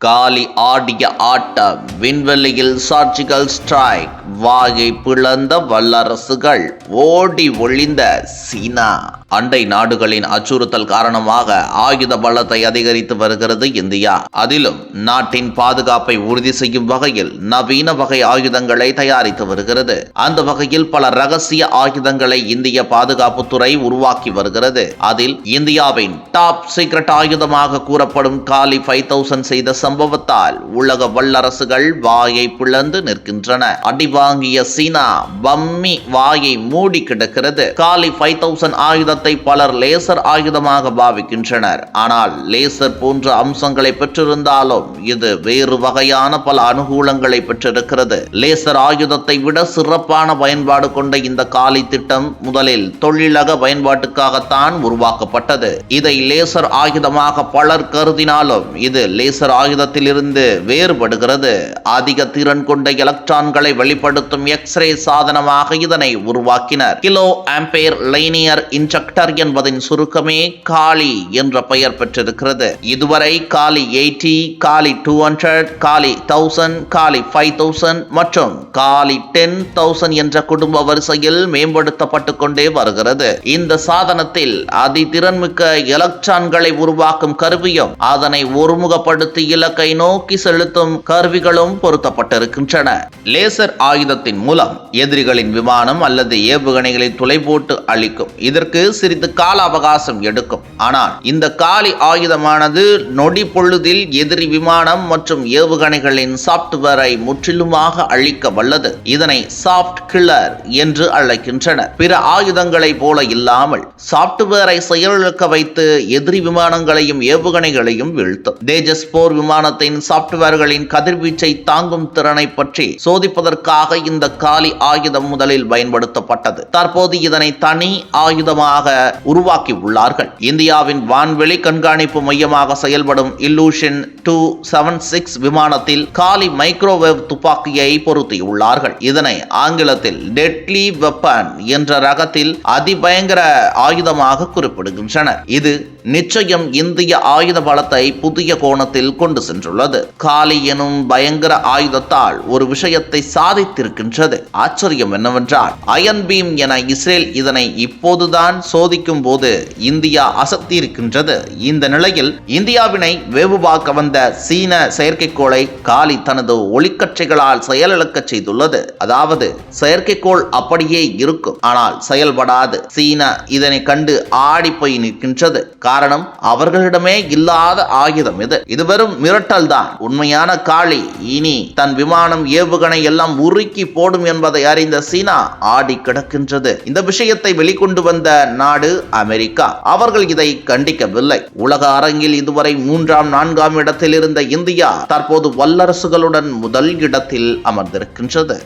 காலி ஆடிய ஆட்டம் விண்வெளியில் சர்ஜிக்கல் ஸ்ட்ரைக் வாயை பிளந்த வல்லரசுகள் ஓடி ஒளிந்த சீனா. அண்டை நாடுகளின் அச்சுறுத்தல் காரணமாக ஆயுத பலத்தை அதிகரித்து வருகிறது இந்தியா. அதிலும் நாட்டின் பாதுகாப்பை உறுதி செய்யும் வகையில் நவீன வகை ஆயுதங்களை தயாரித்து வருகிறது. அந்த வகையில் பல ரகசிய ஆயுதங்களை இந்திய பாதுகாப்புத்துறை உருவாக்கி வருகிறது. அதில் இந்தியாவின் டாப் சீக்ரெட் ஆயுதமாக கூறப்படும் காலி ஃபைவ் தௌசண்ட் செய்த சம்பவத்தால் உலக வல்லரசுகள் வாயை பிளந்து நிற்கின்றன. அடிவா தாங்கிய சீனா வம்மி வாயை மூடி கிடக்கிறது. காலி ஃபைவ் தௌசண்ட் ஆயுதத்தை பலர் லேசர் ஆயுதமாக பாவிக்கின்றனர். ஆனால் லேசர் போன்ற அம்சங்களை பெற்றிருந்தாலும் இது வேறு வகையான பல அனுகூலங்களை பெற்றிருக்கிறது. லேசர் ஆயுதத்தை விட சிறப்பான பயன்பாடு கொண்ட இந்த காலி திட்டம் முதலில் தொழிலக பயன்பாட்டுக்காகத்தான் உருவாக்கப்பட்டது. இதை லேசர் ஆயுதமாக பலர் கருதினாலும் இது லேசர் ஆயுதத்திலிருந்து வேறுபடுகிறது. அதிக திறன் கொண்ட எலக்ட்ரான்களை பயன்படுத்தும் எக்ஸ்ரே சாதனமாக இதனை உருவாக்கினர். கிலோ ஆம்பேர் லைனியர் இன்ஜெக்டர் என்பதின் சுருக்கமே காலி என்ற பெயர் பெற்றிருக்கிறது. இதுவரை காலி எயிட்டி காலி டூ ஹண்ட்ரட் காலி தௌசண்ட் காலி ஃபைவ் தௌசண்ட் மற்றும் காலி டென் தௌசண்ட் என்ற குடும்ப வரிசையில் மேம்படுத்தப்பட்டு கொண்டே வருகிறது. இந்த சாதனத்தில் அதிதிறன்மிக்க எலக்ட்ரான்களை உருவாக்கும் கருவியும் அதனை ஒருமுகப்படுத்தி இலக்கை நோக்கி செலுத்தும் கருவிகளும் பொருத்தப்பட்டிருக்கின்றன. லேசர் ஆயுதத்தின் மூலம் எதிரிகளின் விமானம் அல்லது ஏவுகணைகளை துளை போட்டு அழிக்கும். இதற்கு சிறிது கால அவகாசம் எடுக்கும். ஆனால் இந்த காலி ஆயுதமானது நொடி பொழுதில் எதிரி விமானம் மற்றும் ஏவுகணைகளின் சாப்ட்வேரை முற்றிலுமாக அழிக்க வல்லது. இதனை சாஃப்ட் கில்லர் என்று அழைக்கின்றனர். பிற ஆயுதங்களைப் போல இல்லாமல் சாப்ட்வேரை செயலிழக்க வைத்து எதிரி விமானங்களையும் ஏவுகணைகளையும் வீழ்த்தும். தேஜஸ் போர் விமானத்தின் சாப்ட்வேர்களின் கதிர்வீச்சை தாங்கும் திறனை பற்றி சோதிப்பதற்காக இந்த காலி ஆயுதம் முதலில் பயன்படுத்தப்பட்டது. தற்போது இதனை தனி ஆயுதமாக உருவாக்கி உள்ளார்கள். இந்தியாவின் வான்வெளி கண்காணிப்பு மையமாக செயல்படும் இல்லூஷன் டூ செவன் சிக்ஸ் விமானத்தில் காலி மைக்ரோவேவ் துப்பாக்கியை பொருத்தியுள்ளார்கள். இதனை ஆங்கிலத்தில் டெட்லி வெப்பன் என்ற ரகத்தில் அதிபயங்கர ஆயுதமாக குறிப்பிடுகின்றனர். இது நிச்சயம் இந்திய ஆயுத பலத்தை புதிய கோணத்தில் கொண்டு சென்றுள்ளது. காலி எனும் பயங்கர ஆயுதத்தால் ஒரு விஷயத்தை சாதித்திருக்கின்றது. ஆச்சரியம் என்னவென்றால் அயன் பீம் என இஸ்ரேல் இதனை இப்போதுதான் சோதிக்கும் போது இந்தியா அசத்தியிருக்கின்றது. இந்த நிலையில் இந்தியாவினை வேவு பார்க்க வந்த சீன செயற்கைக்கோளை காலி தனது ஒளிக்கற்றைகளால் செயலிழக்க செய்துள்ளது. அதாவது செயற்கைக்கோள் அப்படியே இருக்கும். ஆனால் செயல்படாது. சீனா இதனை கண்டு ஆடி போய் நிற்கின்றது. காரணம் அவர்களிடமே இல்லாத ஆயுதம் இது. இது வெறும் மிரட்டல் தான் உண்மையான காளி இனி தன் விமானம் ஏவுகணை எல்லாம் உருக்கி போடும் என்பதை அறிந்த சீனா ஆடி கிடக்கின்றது. இந்த விஷயத்தை வெளிக்கொண்டு வந்த நாடு அமெரிக்கா. அவர்கள் இதை கண்டிக்கவில்லை. உலக அரங்கில் இதுவரை மூன்றாம் நான்காம் இடத்தில் இருந்த இந்தியா தற்போது வல்லரசுகளுடன் முதல் இடத்தில் அமர்ந்திருக்கின்றது.